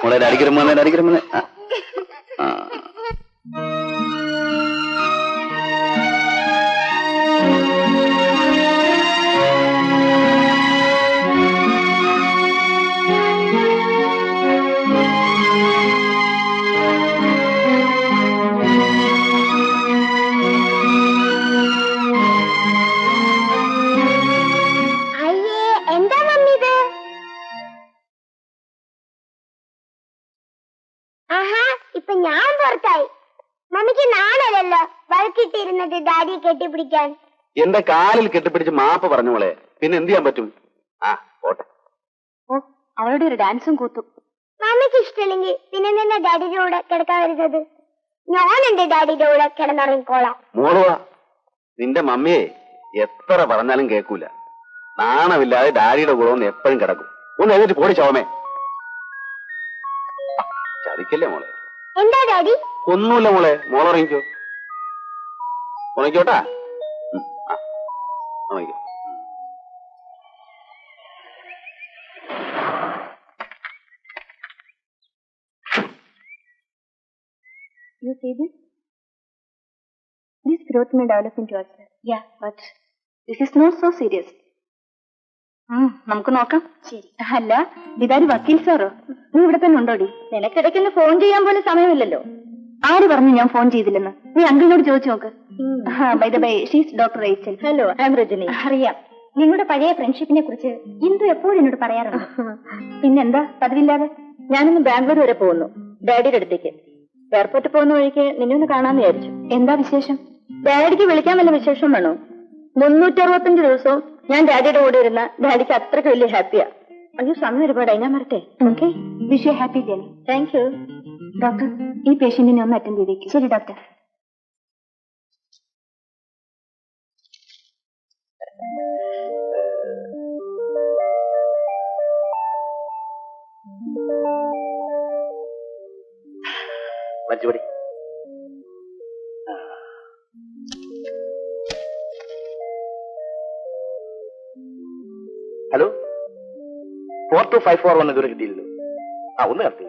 മോളെ അടിക്കരുമ്പോ അടിക്കരുമ്പോ ആ ഡാഡിയെ കെട്ടിപ്പിടിക്കാൻ. എന്റെ കാലിൽ കെട്ടിപ്പിടിച്ച് മാപ്പ് പറഞ്ഞു മോളെ. പിന്നെ എന്ത് ചെയ്യാൻ പറ്റും? ആ പോട്ടെ. ഓ അവളുടെ ഒരു ഡാൻസും കൂത്തും. മമ്മിക്ക് ഇഷ്ടമില്ലെങ്കിൽ പിന്നെ നിന്നെ ഡാഡിയുടെ കൂടെ കിടക്കാൻ വരുന്നത്. ഞാൻ എന്റെ ഡാഡിയുടെ കൂടെ കിടന്നിറങ്ങിക്കോളാം മോളുവാ നിന്റെ മമ്മിയെ എത്ര പറഞ്ഞാലും കേൾക്കൂല. നാണമില്ലാതെ ഡാഡിയുടെ കൂടെ ഒന്ന് എപ്പോഴും കിടക്കും. ഒന്ന് എഴുതിട്ട് പോടി ചോമേ ചതിക്കല്ലേ മോളെ? എന്താ ഡാഡി? ഒന്നുമില്ല മോളെ. മോളുറങ്ങിക്കോ ഉറങ്ങിക്കോട്ടാ ഉം, ആ, ഉറങ്ങിക്കോ You see this? This growth may develop into ulcer. Yeah, but this is not so serious. ഉം, നമുക്ക് നോക്കാം. ശരി. അല്ല ഇതാര് വക്കീൽ സാറോ? നീ ഇവിടെ തന്നെ ഉണ്ടോടി നിനക്കിടയ്ക്കൊന്ന് ഫോൺ ചെയ്യാൻ പോലും സമയമില്ലല്ലോ. ആര് പറഞ്ഞു ഞാൻ ഫോൺ ചെയ്തില്ലെന്ന്? നീ അങ്കിളിനോട് ചോദിച്ചു നോക്ക്. By the by she's doctor Rachel hello I'm Rajani അറിയാം. നിങ്ങളുടെ പഴയ ഫ്രണ്ട്ഷിപ്പിനെ കുറിച്ച് ഇന്ദു എപ്പോഴും എന്നോട് പറയാറുണ്ട്. പിന്നെന്താ? പതിവില്ലാതെ? ഞാനിന്ന് ബാംഗ്ലൂർ വരെ പോകുന്നു. ഡാഡിയുടെ അടുത്തേക്ക്. എയർപോർട്ടിൽ പോകുന്ന വഴിക്ക് നിന്നെ ഒന്ന് കാണാന്ന് വിചാരിച്ചു. എന്താ വിശേഷം? ഡാഡിക്ക് വിളിക്കാൻ വല്ല വിശേഷം വേണോ? മുന്നൂറ്ററുപത്തഞ്ച് ദിവസവും ഞാൻ ഡാഡിയുടെ കൂടെ ഇരുന്ന ഡാഡിക്ക് അത്രയ്ക്ക് വലിയ ഹാപ്പിയാ. അയ്യോ സമയം ഒരുപാടായി. ഞാൻ മറട്ടെ okay wish you happy journey thank you doctor ഈ പേഷ്യന്റിനെ ഒന്ന് അറ്റൻഡ് ചെയ്തേക്ക്. ശരി doctor മച്ചുപടി hello? Four two five four one ഇതുവരെ കിട്ടിയില്ലല്ലോ. ആ ഒന്ന് കത്തി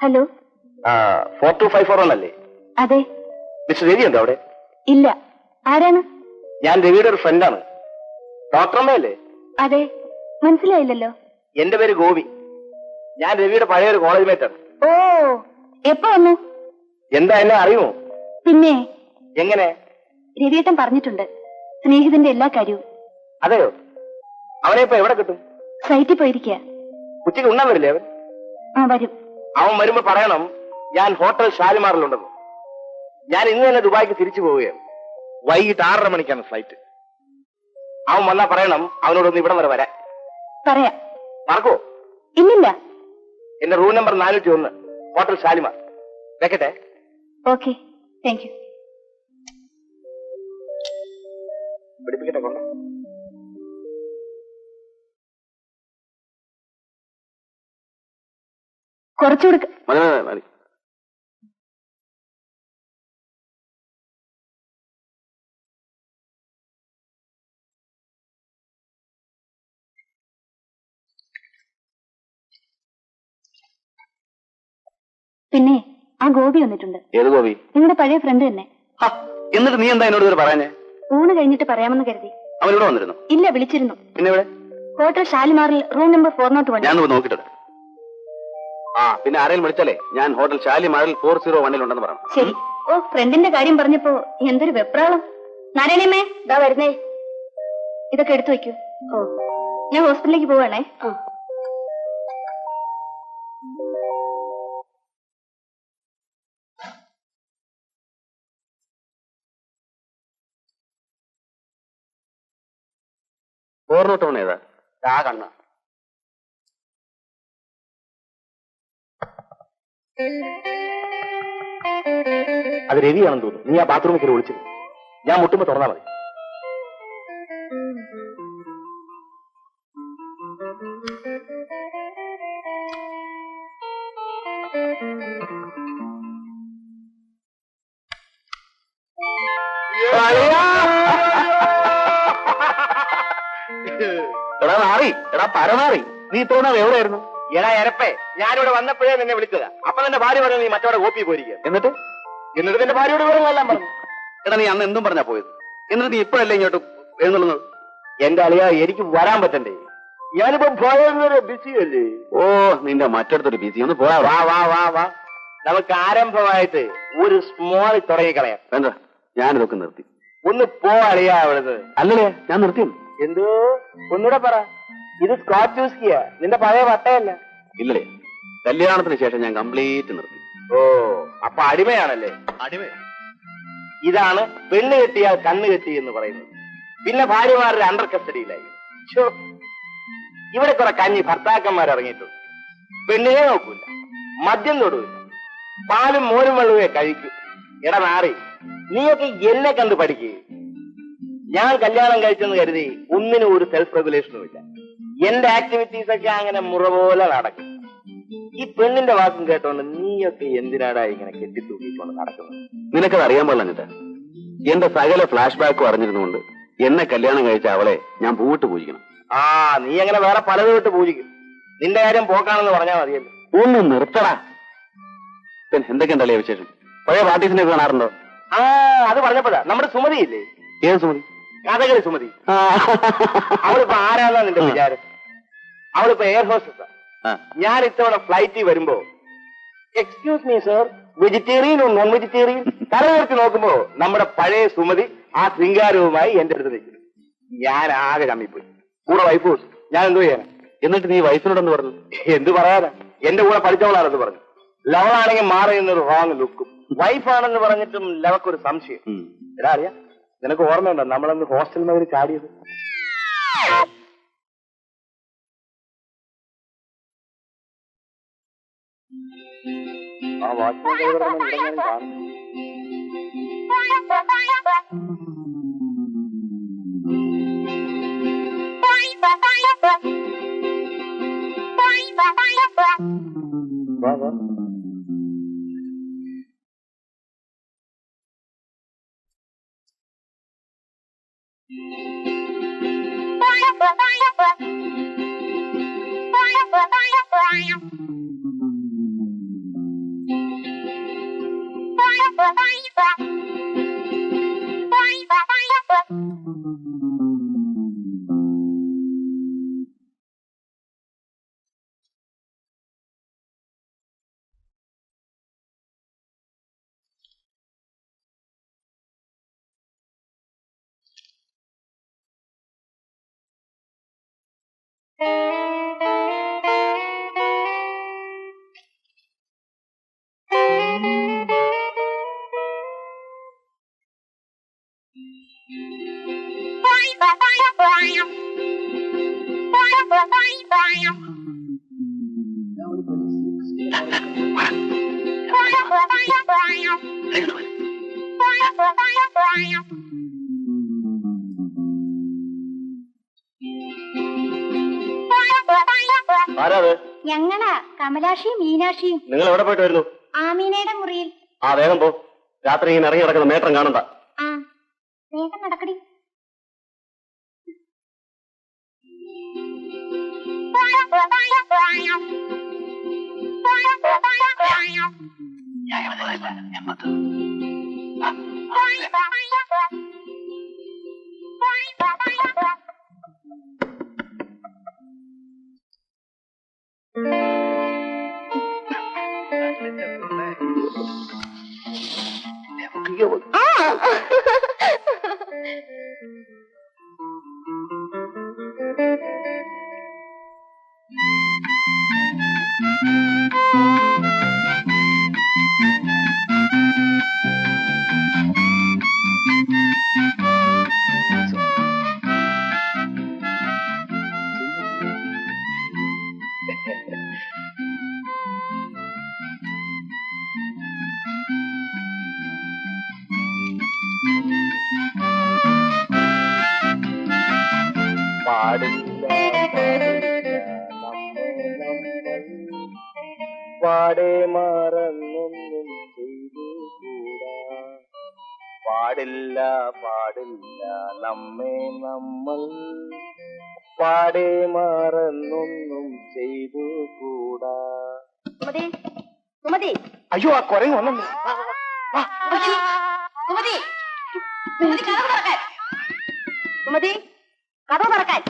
ഹലോ? ആ four two five four one അല്ലേ അതെ. മിസ്റ്റർ രവി ഉണ്ടോ അവിടെ? ഇല്ല. ആരാണ്? ഞാൻ രവിയുടെ ഒരു ഫ്രണ്ടാണ് ഡോക്ടർ അമ്മയല്ലേ? അതെ. മനസ്സിലായില്ലല്ലോ. എന്റെ പേര് ഗോപി. ഞാൻ രവിയുടെ പഴയ ഒരു കോളേജ് മേറ്റാണ് ഓ എപ്പോ വന്നു? എന്താ എന്നെ അറിയുമോ? പിന്നെ? എങ്ങനെ? രവിയേട്ടൻ പറഞ്ഞിട്ടുണ്ട് സ്നേഹിതന്റെ എല്ലാ കാര്യവും. അതെയോ? അവനെ ഇപ്പൊ എവിടെ കിട്ടും? സൈറ്റിൽ പോയിരിക്കുക ഉച്ചയ്ക്ക് ഉണ്ണാൻ വരില്ലേ അവൻ? ആ വരും. അവൻ വരുമ്പോ പറയണം ഞാൻ ഹോട്ടൽ ഷാലിമാറിലുണ്ടെന്ന്. ഞാൻ ഇന്ന് തന്നെ ദുബായിക്ക് തിരിച്ചു പോവുകയാണ്. വൈകിട്ട് ആറര മണിക്കാണ് ഫ്ലൈറ്റ് അവൻ വന്നാ പറയണം അവനോടൊന്ന് ഇവിടം വരെ വരാൻ. പറയാ. മറക്കോ ഇല്ലില്ല. എന്റെ റൂം നമ്പർ നാനൂറ്റി ഒന്ന് ഹോട്ടൽ ഷാലിമാർ വെക്കട്ടെ? ഓക്കെ. Thank you. പിടിപ്പിക്കട്ടെ കൊണ്ട. കുറച്ചുകൂടെ മതി. പിന്നെ ആ ഗോപി വന്നിട്ടുണ്ട്. ഏത് ഗോപി? നിങ്ങളുടെ പഴയ ഫ്രണ്ട് തന്നെ. എന്നിട്ട് നീ എന്താ എന്നോട് പറയാനേ ഊണ് കഴിഞ്ഞിട്ട് പറയാമെന്ന് കരുതി. അവൻ ഇവിടെ വന്നിരുന്നു? ഇല്ല വിളിച്ചിരുന്നു. പിന്നെ ഇവിടെ hotel ഷാലിമാറിൽ room number four nought one ഞാൻ നോക്കിട്ടുണ്ട് ആ പിന്നെ ആരെങ്കിലും വിളിച്ചാലേ? ഞാൻ ഹോട്ടൽ ഷാലിമാറിൽ ഫോർ സീറോ വണ്ണിൽ ഉണ്ടെന്ന് പറഞ്ഞു ശരി. ഓ ഫ്രണ്ടിന്റെ കാര്യം പറഞ്ഞപ്പോ എന്തൊരു വെപ്രാളം. നാരായണിയമ്മേ ഇതാ വരുന്നേ. ഇതൊക്കെ എടുത്തു വെക്കൂ ഓ ഞാൻ ഹോസ്പിറ്റലിലേക്ക് പോവാണേ. ഫോർ വൺ ഏതാ ആ കണ്ണ. അത് രവിയാണെന്ന് തോന്നുന്നു. നീ ആ ബാത്റൂമിൽ കയറി ഒളിച്ചിരുന്നു. ഞാൻ മുട്ടുമ്പോ തുറന്നാ മതി. എടാ മാറി എടാ പരമാറി. നീ ഇത്തവണ എവിടെയായിരുന്നു? എടാ എരപ്പേ ഞാനിവിടെ വന്നപ്പോഴേ നിന്നെ വിളിച്ചതാ. അപ്പൊ നിന്റെ ഭാര്യ പറഞ്ഞു നീ മറ്റവിടെ കോപ്പി പോയിരിക്കുക എന്നിട്ട്? എന്നിട്ട് നിന്റെ ഭാര്യയോട് വിവരങ്ങളെല്ലാം പറഞ്ഞു. എടാ നീ അന്ന് എന്തും പറഞ്ഞാ പോയത്? എന്നിട്ട് നീ ഇപ്പോഴല്ലേ ഇങ്ങോട്ട് എന്നുള്ളത് എന്റെ അളിയാ എനിക്ക് വരാൻ പറ്റണ്ടേ? ഞാനിപ്പോ ഭയങ്കര ബിസിയല്ലേ? ഓ നിന്റെ മറ്റടുത്തൊരു ബിസി. ഒന്ന് പോയാ വാ വാ വാ വാ. നമുക്ക് ആരംഭമായിട്ട് ഒരു സ്മോൾ തുടങ്ങിക്കളയാം എന്താ ഞാനിതൊക്കെ നിർത്തി. ഒന്ന് പോ അളിയാ അവിടുന്ന്. അല്ലല്ലേ ഞാൻ നിർത്തി എന്തോ? ഒന്നുകൂടെ പറ. ഇത് സ്കോച്ച് യൂസ്കിയ നിന്റെ പഴയ വട്ടയല്ല? ഇല്ലേ. കല്യാണത്തിന് ശേഷം ഞാൻ കംപ്ലീറ്റ് നിർത്തി. ഓ അപ്പൊ അടിമയാണല്ലേ? അടിമ ഇതാണ് പെണ്ണ് കെട്ടിയാൽ കണ്ണ് കെട്ടി എന്ന് പറയുന്നത്. പിന്നെ ഭാര്യമാരുടെ അണ്ടർ കസ്റ്റഡിയിലായി ഇവിടെ കുറെ കഞ്ഞി ഭർത്താക്കന്മാർ ഇറങ്ങിയിട്ടുണ്ട്. പെണ്ണിനെ നോക്കൂല. മദ്യം തൊടൂല. പാലും മോരും വെള്ളവേ കഴിക്കൂ. എടാ നാറി നീയൊക്കെ എന്നെ കണ്ട് പഠിക്കേ. ഞാൻ കല്യാണം കഴിച്ചെന്ന് കരുതി ഒന്നിനും ഒരു സെൽഫ് റെഗുലേഷനും ഇല്ല. എന്റെ ആക്ടിവിറ്റീസ് ഒക്കെ അങ്ങനെ മുറ പോലെ നടക്കും. ഈ പെണ്ണിന്റെ വാക്കും കേട്ടോണ്ട് നീയൊക്കെ എന്തിനാടാ ഇങ്ങനെ കെട്ടിത്തൂക്കിക്കൊണ്ട് നടക്കുന്നത്? നിനക്കത് അറിയാൻ പാടില്ല എന്നിട്ട് എന്റെ സകല ഫ്ലാഷ് ബാക്ക് അറിഞ്ഞിരുന്നുകൊണ്ട് എന്നെ കല്യാണം കഴിച്ച അവളെ ഞാൻ പൂവിട്ട് പൂജിക്കണം. ആ നീ അങ്ങനെ വേറെ പലതും ഇട്ട് പൂജിക്കും. നിന്റെ കാര്യം പോക്കാണെന്ന് പറഞ്ഞാൽ മതിയല്ലോ. ഒന്ന് നിർത്തടാ. പിന്നെ എന്തൊക്കെയുണ്ടല്ലേ വിശേഷം? പഴയ പാർട്ടീസിനെ കാണാറുണ്ടോ? ആ അത് പറഞ്ഞപ്പോഴാ. നമ്മുടെ സുമതി ഇല്ലേ? ഏത് സുമതി? കഥകളി സുമതി. അവളിപ്പോ ആരാന്നാ നിന്റെ വിചാരം? അവളിപ്പോ എയർ ഹോസ്റ്റസ്. ഞാൻ ഇത്തവണ ഫ്ലൈറ്റിൽ വരുമ്പോ excuse me sir vegetarian non vegetarian തല ഉയർത്തി നോക്കുമ്പോ നമ്മുടെ പഴയ സുമതി ആ ശൃംഗാരവുമായി എന്റെ അടുത്ത് നിൽക്കുന്നു. ഞാൻ ആകെ കമ്മിപ്പോയി കൂടെ വൈഫ് ഞാൻ എന്തോ ചെയ്യാനാ? എന്നിട്ട് നീ വൈഫിനോടൊന്ന് പറഞ്ഞു? എന്ത് പറയാനാ? എന്റെ കൂടെ പഠിച്ചവളാണെന്ന് പറഞ്ഞു. ലവളാണെങ്കിൽ മാറിയെന്നൊരു റോങ് ലുക്കും വൈഫാണെന്ന് പറഞ്ഞിട്ടും ലവക്കൊരു സംശയം. എടാ അറിയാ. നിനക്ക് ഓർമ്മയുണ്ടോ നമ്മളന്ന് ഹോസ്റ്റലിൽ നിന്ന് ചാടിയത് ആ വാച്ച്മാൻ ഡ്രൈവറെ ഉണ്ടെങ്കിലും കാണും വാ വാ 拜。ആരാ അത് ഞങ്ങളാ കമലാക്ഷിയും മീനാക്ഷിയും. നിങ്ങൾ എവിടെ പോയിട്ട് വരുന്നു? ആമീനയുടെ മുറിയിൽ. ആ വേഗം പോ. രാത്രി ഇങ്ങനെ ഇറങ്ങി നടക്കുന്ന മേട്ടം കാണണ്ട. ആ വേഗം നടക്കടി. പാടില്ല പാടില്ല നമ്മെ നമ്മൾ പാടെ മറന്നൊന്നും ചെയ്തു കൂടാ പാടില്ല പാടില്ല നമ്മെ നമ്മൾ. പാടെ മറന്നൊന്നും ചെയ്തു കൂടാ അയ്യോ ആ കുരങ്ങ് വന്നു. കഥ തുറക്കാൻ.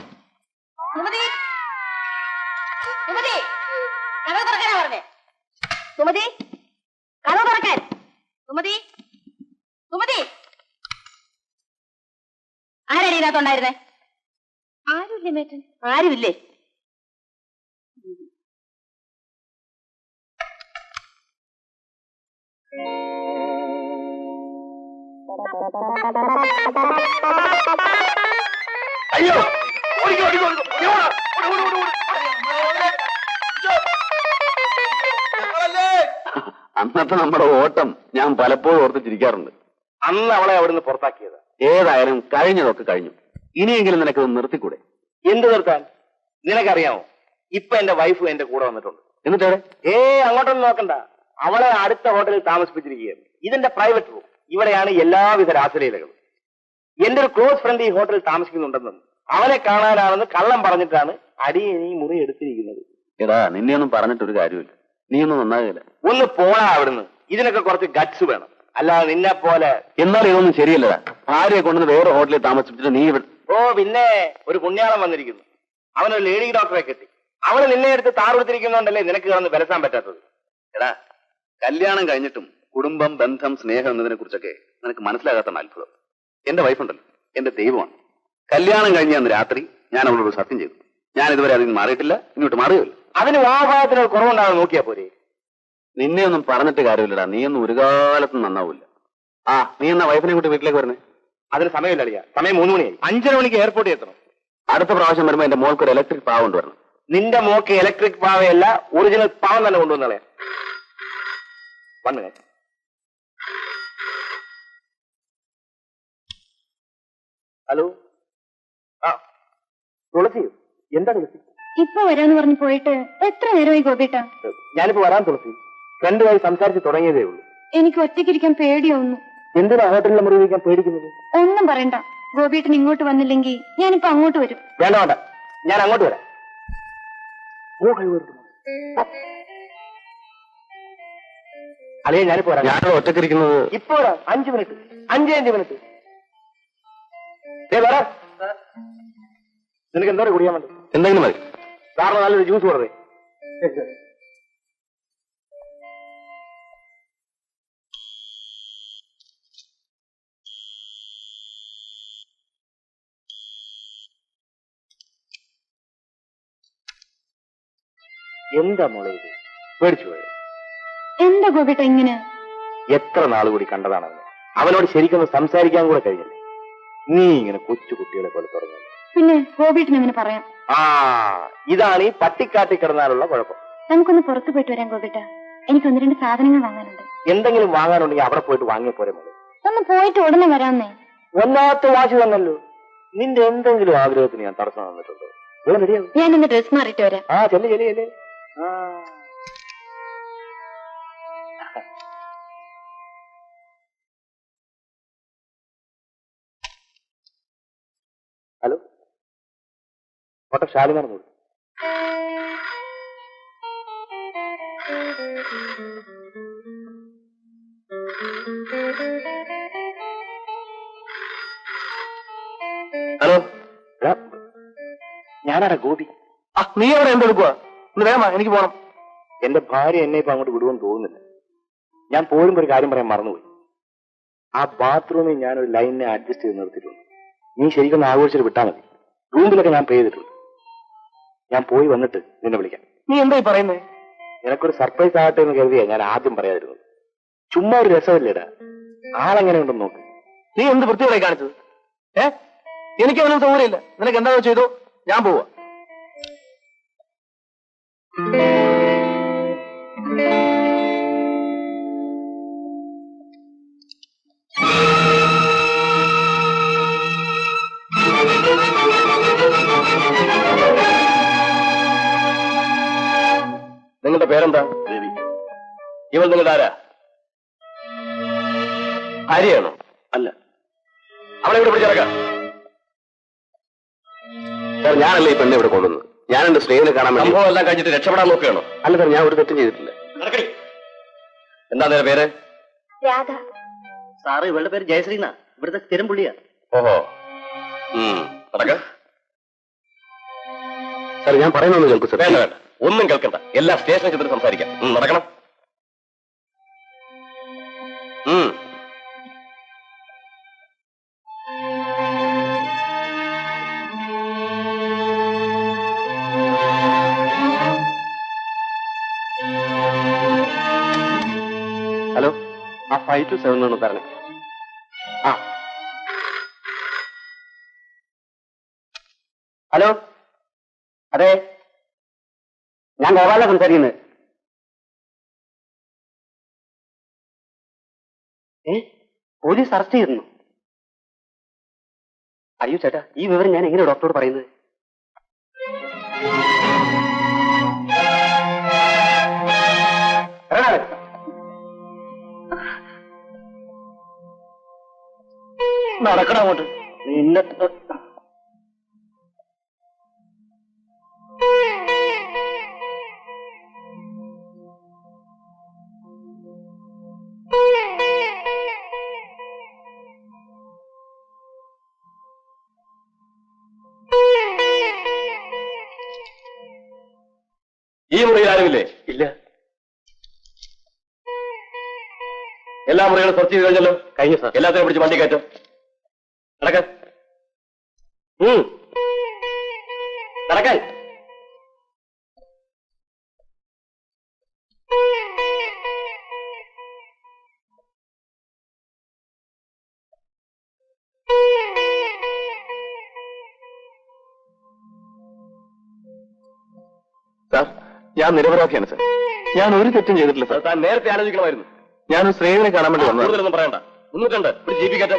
സുമതി. കഥ തുറക്കാൻ സുമതി. കഥ തുറക്കാനാ പറഞ്ഞേ. സുമതി. കഥ തുറക്കാൻ. സുമതി. സുമതി. ആരാടി ഇതിനകത്തുണ്ടായിരുന്നേ ആരുമില്ലേ മേറ്റൻ ആരുമില്ലേ? അയ്യോ. അന്നത്തെ നമ്മുടെ ഓട്ടം ഞാൻ പലപ്പോഴും ഓർത്ത് ചിരിക്കാറുണ്ട്. അന്ന് അവളെ അവിടുന്ന് പുറത്താക്കിയത്. ഏതായാലും കഴിഞ്ഞതൊക്കെ കഴിഞ്ഞു. ഇനിയെങ്കിലും നിനക്കത് നിർത്തിക്കൂടെ? എന്ത് നിർത്താൻ? നിനക്കറിയാമോ ഇപ്പൊ എന്റെ വൈഫ് എന്റെ കൂടെ വന്നിട്ടുണ്ട്. എന്നിട്ട് ഏ അങ്ങോട്ടൊന്നും നോക്കണ്ട. അവളെ അടുത്ത ഹോട്ടലിൽ താമസിപ്പിച്ചിരിക്കുകയാണ്. ഇതിന്റെ പ്രൈവറ്റ് റൂം ഇവിടെയാണ് എല്ലാവിധ രാസലീലകളും. എന്റെ ഒരു ക്ലോസ് ഫ്രണ്ട് ഈ ഹോട്ടലിൽ താമസിക്കുന്നുണ്ടെന്നും അവനെ കാണാനാണെന്ന് കള്ളം പറഞ്ഞിട്ടാണ് അടിയെ നീ മുറി എടുത്തിരിക്കുന്നത്. എടാ നിന്നെയൊന്നും പറഞ്ഞിട്ടൊരു കാര്യമില്ല. ഒന്നും നന്നാകില്ല. ഒന്ന് പോടാ അവിടുന്ന്. ഇതിനൊക്കെ കുറച്ച് ഗട്സ് വേണം. അല്ലാതെ നിന്നെ പോലെ എന്നാലും ഇതൊന്നും ശരിയല്ലടാ. ഭാര്യയെ കൊണ്ടുവന്ന് വേറെ ഹോട്ടലിൽ താമസിപ്പിച്ചിട്ട് നീ ഇവിടെ ഓ പിന്നെ ഒരു പുണ്യാളം വന്നിരിക്കുന്നു. അവനൊരു ലേഡി ഡോക്ടറെ കെട്ടി അവൾ നിന്നെ എടുത്ത് താറുകൊടുത്തിരിക്കുന്നോണ്ടല്ലേ നിനക്ക് കിടന്ന് വിലസാൻ പറ്റാത്തത്? എടാ കല്യാണം കഴിഞ്ഞിട്ടും കുടുംബം ബന്ധം സ്നേഹം എന്നതിനെ കുറിച്ചൊക്കെ നിനക്ക് മനസ്സിലാകാത്ത അത്ഭുതം. എന്റെ വൈഫുണ്ടല്ലോ എന്റെ ദൈവമാണ്. കല്യാണം കഴിഞ്ഞ അന്ന് രാത്രി ഞാൻ അവളോട് സത്യം ചെയ്തു. ഞാൻ ഇതുവരെ അതിൽ നിന്ന് മാറിയിട്ടില്ല ഇങ്ങോട്ട് മാറുകയില്ല. അതിന് വാഭാഗത്തിന് കുറവുണ്ടാകാൻ കുറവുണ്ടാകും നോക്കിയാ പോരെ? നിന്നെ ഒന്നും പറഞ്ഞിട്ട് കാര്യമില്ലടാ. നീ ഒന്നും ഒരു കാലത്തും നന്നാവില്ല ആ നീ എന്നാ വൈഫിനെ കൂട്ടി വീട്ടിലേക്ക് വരുന്നേ? അതിന് സമയമില്ല അളിയ. സമയം മൂന്ന് മണിയായി. അഞ്ചര മണിക്ക് എയർപോർട്ടിൽ എത്തണം. അടുത്ത പ്രാവശ്യം വരുമ്പോ എന്റെ മോൾക്ക് ഒരു ഇലക്ട്രിക് പാവ കൊണ്ടുവരണം നിന്റെ മോക്ക് ഇലക്ട്രിക് പാവയല്ല ഒറിജിനൽ പാവം തന്നെ കൊണ്ടുവന്നാളെ വന്നു ഹലോ? തുളസി എന്താ തുളസി ഇപ്പൊ വരാന്ന് പറഞ്ഞു പോയിട്ട് എത്ര നേരമായി ഗോപിട്ട? ഞാനിപ്പോ വരാൻ തുളസി. ഫ്രണ്ടുമായി സംസാരിച്ച് തുടങ്ങിയതേ ഉള്ളൂ. എനിക്ക് ഒറ്റയ്ക്കിരിക്കാൻ പേടിയൊന്നു എന്തിനാ ഹോട്ടലിലെ മുറി വയ്ക്കാൻ പേടിക്കുന്നത്? ഒന്നും പറയണ്ട. ഗോപിട്ടൻ ഇങ്ങോട്ട് വന്നില്ലെങ്കിൽ ഞാനിപ്പോ അങ്ങോട്ട് വരും. വേണ്ട വേണ്ട. ഞാൻ അങ്ങോട്ട് വരാം. അളിയ ഞാനിപ്പോ വരാം. ഞാൻ ഒറ്റക്കിരിക്കുന്നത് ഇപ്പോ വരാം. അഞ്ച് മിനിറ്റ്. അഞ്ച് അഞ്ച് മിനിറ്റ്. ദേ വരാം. നിനക്ക് എന്തോ കുടിയാൻ വേണ്ടി? എന്തെങ്കിലും മതി. സാറിന് നല്ലൊരു ജ്യൂസ് കൊടുത്തേ. എന്താ മോളെ ഇത്? പേടിച്ചു പോയത് എന്താ ഗോപിട്ട ഇങ്ങനെ? എത്ര നാൾ കൂടി കണ്ടതാണ് അവനെ? അവനോട് ശരിക്കൊന്ന് സംസാരിക്കാൻ കൂടെ കഴിഞ്ഞില്ല? നീ ഇങ്ങനെ കൊച്ചു കുട്ടികളെ പോലെ തുടങ്ങി പിന്നെ ഹോബിട്ടിന് എങ്ങനെ പറയാം? ആ ഇതാണ് ഈ പട്ടിക്കാട്ടി കിടന്നാലുള്ള കുഴപ്പം. നമുക്കൊന്ന് പുറത്തു പോയിട്ട് വരാം ഗോപിട്ട. എനിക്ക് ഒന്ന് രണ്ട് സാധനങ്ങൾ വാങ്ങാനുണ്ട്. എന്തെങ്കിലും വാങ്ങാനുണ്ടെങ്കിൽ അവിടെ പോയിട്ട് വാങ്ങിയ പോരെ മോളെ. ഒന്ന് പോയിട്ട് ഉടനെ വരാമെന്നേ. ഒന്നാമത്തെ വാശി തന്നല്ലോ നിന്റെ എന്തെങ്കിലും ആഗ്രഹത്തിന് ഞാൻ തടസ്സം തന്നിട്ടുണ്ടോ? ഞാൻ ഡ്രസ് മാറിയിട്ട് വരാം. ആ ചെല്ലേ ചെല്ലേ ചെല്ലേ. ആ. കോട്ട ഷാലിമാർ നോക്കി ഹലോ. ഞാനാണ് ഗോപി? ആ നീ അവിടെ എന്തെടുക്കുക ഒന്ന് വേഗമാ എനിക്ക് പോണം. എന്റെ ഭാര്യ എന്നെ ഇപ്പൊ അങ്ങോട്ട് വിടുമെന്ന് തോന്നുന്നില്ല. ഞാൻ പോരുമ്പോ ഒരു കാര്യം പറയാൻ മറന്നുപോയി. ആ ബാത്റൂമിൽ ഞാൻ ഒരു ലൈനിനെ അഡ്ജസ്റ്റ് ചെയ്ത് നിർത്തിയിട്ടുണ്ട്. നീ ശരിക്കും ആഘോഷിച്ചിട്ട് വിട്ടാൽ മതി. റൂമിലൊക്കെ ഞാൻ പേ ചെയ്തിട്ടുണ്ട്. ഞാൻ പോയി വന്നിട്ട് നിന്നെ വിളിക്കാം. നീ എന്തായി പറയുന്നേ? നിനക്കൊരു സർപ്രൈസ് ആകട്ടെ എന്ന് കരുതിയാ ഞാൻ ആദ്യം പറയാതിരുന്നത്. ചുമ്മാ ഒരു രസമല്ലേടാ? ആളെങ്ങനെ ഉണ്ടെന്ന് നോക്ക്. നീ എന്ത് വൃത്തിയോടെ കാണിച്ചത്? ഏ? എനിക്ക് അവനും സൗകര്യമില്ല. നിനക്ക് എന്താണോ ചെയ്തോ ഞാൻ പോവാ. നിങ്ങളുടെ പേരെന്താ? ദേവി. ഇവൾ നിങ്ങളുടെ ആരാ? ഭാര്യയാണോ? അല്ല. അവളെ ഇവിടെ പിടിച്ചിറക്കാം സാർ ഞാനല്ല ഈ പെണ്ണെ ഇവിടെ കൊണ്ടുവന്നത്? ഞാൻ എന്റെ സ്നേഹിനെ കാണാൻ വേണ്ടി സംഭവം എല്ലാം കഴിഞ്ഞിട്ട് രക്ഷപ്പെടാൻ നോക്കുകയാണോ? അല്ല സാർ ഞാൻ ഒരു തെറ്റും ചെയ്തിട്ടില്ല. നടക്കടി. എന്താ നേരെ പേര്? രാധ. സാറ് ഇവളുടെ പേര് ജയശ്രീന ഇവിടുത്തെ സ്ഥിരം പുള്ളിയാ. ഓഹോ. നടക്ക. സാർ ഞാൻ പറയുന്നൊന്ന് കേൾക്കും സാർ. വേണ്ട വേണ്ട. ഒന്നും കേൾക്കണ്ട. എല്ലാം സ്റ്റേഷനിൽ ചെന്നിട്ട് സംസാരിക്കാം. നടക്കണം. ഹലോ ആ ഫൈവ് ടു സെവൻ ഒന്ന് തരണേ. ആ. ഹലോ? ഞാൻ സംസാരിക്കുന്നത് ഏ? പോലീസ് അറസ്റ്റ് ചെയ്തിരുന്നു? അയ്യോ ചേട്ടാ ഈ വിവരം ഞാൻ എങ്ങനെ ഡോക്ടറോട് പറയുന്നത്? നടക്കണോട്ട് നടക്കണം അങ്ങോട്ട്. നിന്നെ ഈ മുറിയിൽ ആരുമില്ലേ? ഇല്ല. എല്ലാ മുറികളും സെർച്ച് ചെയ്ത് കഴിഞ്ഞല്ലോ? കഴിഞ്ഞു സാർ. എല്ലാത്തിനും പിടിച്ച് വണ്ടി കയറ്റും. നടക്ക. ഞാൻ നിരപരാധിയാണ് സാർ. ഞാൻ ഒരു തെറ്റും ചെയ്തിട്ടില്ല സാർ. താൻ നേരത്തെ ആലോചിക്കണമായിരുന്നു. ഞാൻ സ്ത്രീകളെ കാണാൻ വേണ്ടി വന്നു പറയണ്ട. കണ്ട് ഒരു ജീവിക്കട്ടെ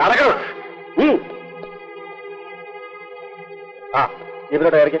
നടക്കണം. ആ ഇതിലോട്ട് ഇറക്കി